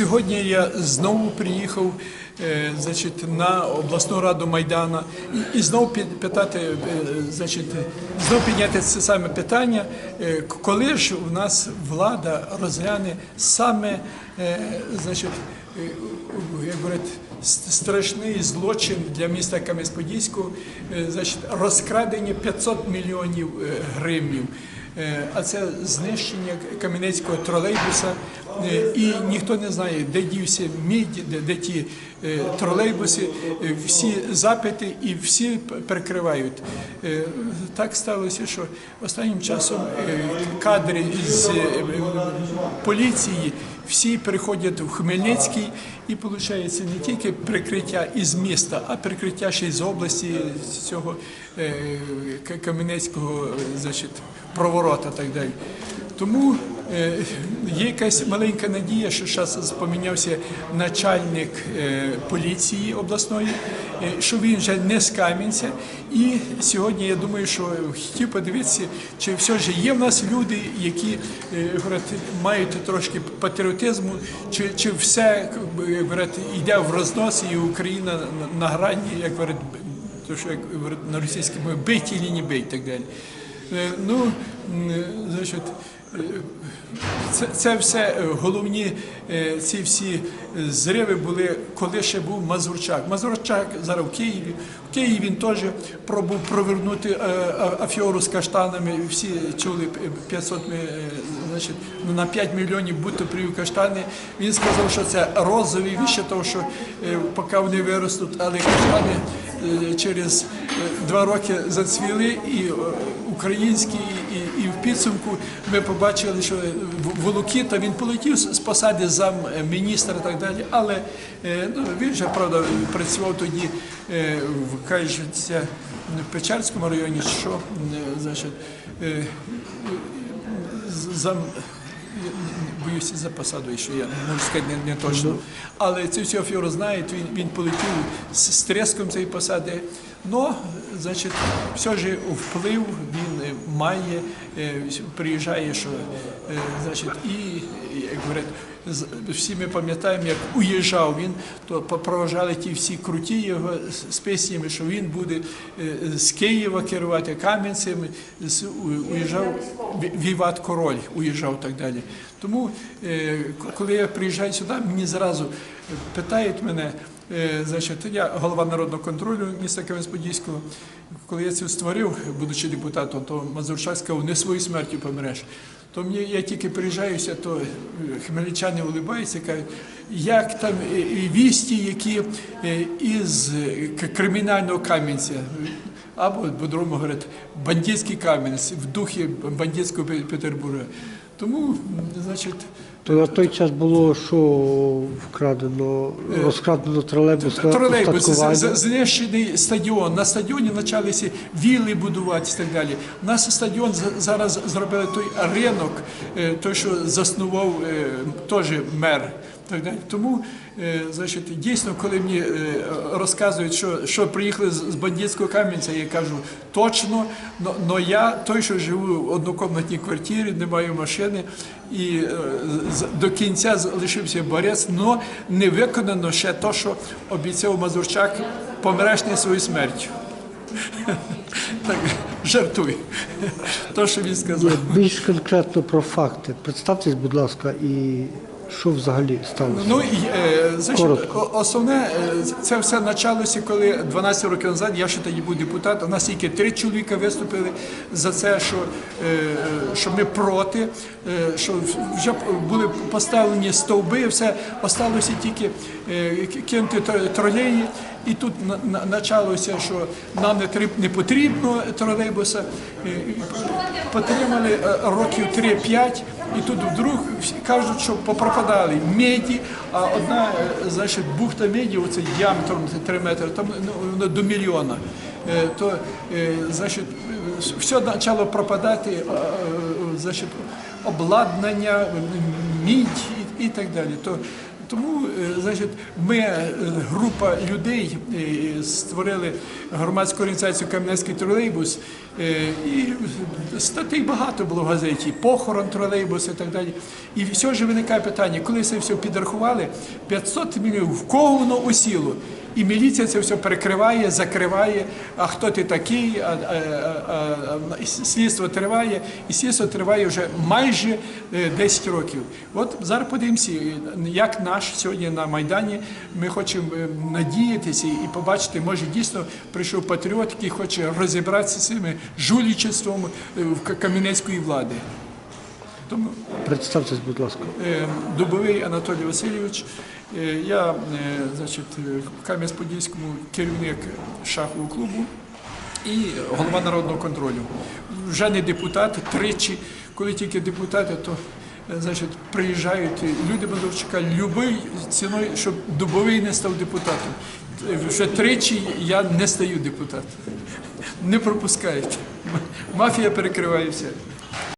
Сьогодні я знову приїхав е, значить, на обласну раду Майдана і, і знову питати, е, значить, знову підняти це саме питання, е, коли ж у нас влада розгляне саме значить, як говорять, страшний злочин для міста Кам'янець-Подільського, значить, розкрадення 500 мільйонів гривнів. А це знищення кам'янецького тролейбуса, Е, і ніхто не знає, де дівся мідь, де, де ті е, тролейбуси, Е, всі запити і всі перекривають. Е, Так сталося, що останнім часом е, кадри з е, поліції всі приходять в Хмельницький, і виходить не тільки прикриття із міста, а прикриття ще й з області з цього е, Кам'янецького проворота так далі. Тому є якась маленька надія, що зараз помінявся начальник е, поліції обласної, е, що він вже не з Кам'янця. І сьогодні я думаю, що хотів подивитися, чи все ж є в нас люди, які е, говорять, мають трошки патріотизму, чи, чи все як говорять, йде в рознос, і Україна на, грані, як говорять, то що як говорять на російській мові бить і не бить так далі. Е, Ну, е, значить, е, це, це все головні ці всі зриви були, коли ще був Мазурчак. Мазурчак зараз в Києві. В Києві він теж пробував провернути афіору з каштанами. Всі чули е, 500 е, значить, ну, на 5 мільйонів будто привів каштани. Він сказав, що це розові. Він того, що поки вони виростуть, але каштани через два роки зацвіли і е, українські, і, і в підсумку ми побачили, що Волокіта він полетів з посади замміністра і так далі. Але е, ну, він же правда працював тоді е, в кажеться, в Печерському районі, що значить, зам. Боюся за посадою, що я можу сказати не, не точно. Але цю аферу знають, він, він полетів з, з треском цієї посади. Ну, значить, все ж вплив він має, е, приїжджає, що, е, значить, і, як говорять, всі ми пам'ятаємо, як уїжджав він, то проважали ті всі круті його з- списями, що він буде е, з Києва керувати Кам'янцем, уїжджав Ві- Віват Король, уїжджав так далі. Тому, е, коли я приїжджаю сюди, мені зразу питають мене, е, значить, я голова народного контролю міста Кам'янець-Подільського. Коли я це створив, будучи депутатом, то Мазурчак сказав, не свою смертю помреш. То мені я тільки приїжджаюся, то е, хмельничани улибаються, кажуть, як там е, вісті, які е, із кримінального кам'янця. Або по-другому говорять, бандитський кам'янець в духі бандитського Петербурга. Тому, значить, То на той час було що вкрадено, розкрадено тролейбус, тролейбус, знищений стадіон. На стадіоні почалися віли будуватися і так далі. У нас стадіон зараз зробили той ринок, е, той, що заснував е, теж мер. Так далі. Тому, е, значить, дійсно, коли мені е, розказують, що, що приїхали з бандитського кам'янця, я кажу, точно, але я той, що живу в однокомнатній квартирі, не маю машини, і е, до кінця залишився борець, але не виконано ще те, що обіцяв Мазурчак, помреш не своєю смертю. Так, жартуй. То, що він сказав. Більш конкретно про факти. Представтесь, будь ласка, і що взагалі сталося? Ну е, значить, основне, е, це все почалося, коли 12 років назад я ще тоді був депутат. У нас тільки три чоловіка виступили за це, що, е, що ми проти, е, що вже були поставлені стовби, все осталося тільки е, ки- кинути тролеї. І тут почалося, що нам не тріб- не потрібно тролейбуса. Потримали років 3-5, і тут вдруг всі кажуть, що попропадали меді, а одна е, значить, бухта меді, оце діаметром 3 метри, там ну, до мільйона. Е, То е, значить, все почало пропадати, значить, обладнання, мідь і так далі. То Тому, е, значить, ми, е, група людей, е, створили громадську організацію Кам'янецький тролейбус. І статей багато було в газеті, похорон тролейбус і так далі. І все ж виникає питання, коли це все підрахували, 500 мільйонів, в кого воно осіло? І міліція це все перекриває, закриває. А хто ти такий? А, а, а, слідство триває, і слідство триває вже майже е, 10 років. От зараз подивимося, як наш сьогодні на Майдані. Ми хочемо е, надіятися і побачити, може дійсно прийшов патріот, який хоче розібратися з цими жулічеством е, в кам'янецької влади. Тому Представтесь, будь ласка. Е, Дубовий Анатолій Васильович. Е, Я, е, значить, в Кам'янець-Подільському керівник шахового клубу і голова народного контролю. Вже не депутат, тричі, коли тільки депутати, то значить, приїжджають люди Базовчика любий ціною, щоб Дубовий не став депутатом. Вже тричі я не стаю депутатом. Не пропускають. Мафія перекриває все.